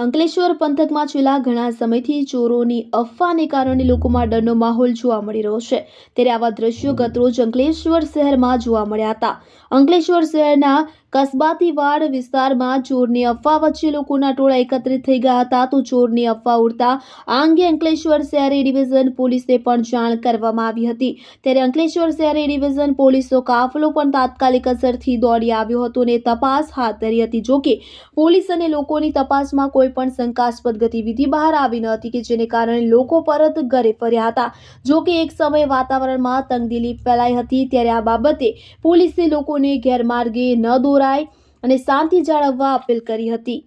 અંકલેશ્વર પંથકમાં છેલ્લા ઘણા સમયથી ચોરોની અફવાને કારણે લોકોમાં ડરનો માહોલ જોવા મળી રહ્યો છે. ત્યારે આવા દ્રશ્યો ગતરોજ અંકલેશ્વર શહેરમાં જોવા મળ્યા હતા. અંકલેશ્વર શહેરના કસબાતી વાડ વિસ્તારમાં ચોરની અફવા વચ્ચે લોકોના ટોળા એકત્રિત થઈ ગયા હતા. તો ચોરની અફવા ઉડતા આ અંગે અંકલેશ્વર શહેર ડિવિઝન પોલીસને પણ જાણ કરવામાં આવી હતી. ત્યારે અંકલેશ્વર શહેર ડિવિઝન પોલીસનો કાફલો પણ તાત્કાલિક અસરથી દોડી આવ્યો હતો અને તપાસ હાથ ધરી હતી. જોકે પોલીસ અને લોકોની તપાસમાં કોઈ પણ શંકાસ્પદ ગતિવિધિ બહાર આવી ન હતી કે જેને કારણે લોકો પરત ઘરે ફર્યા હતા. જો કે એક સમયે વાતાવરણમાં તંગદિલી ફેલાઈ હતી, ત્યારે આ બાબતે પોલીસે લોકોને ગેરમાર્ગે ન દોરાય અને શાંતિ જાળવવા અપીલ કરી હતી.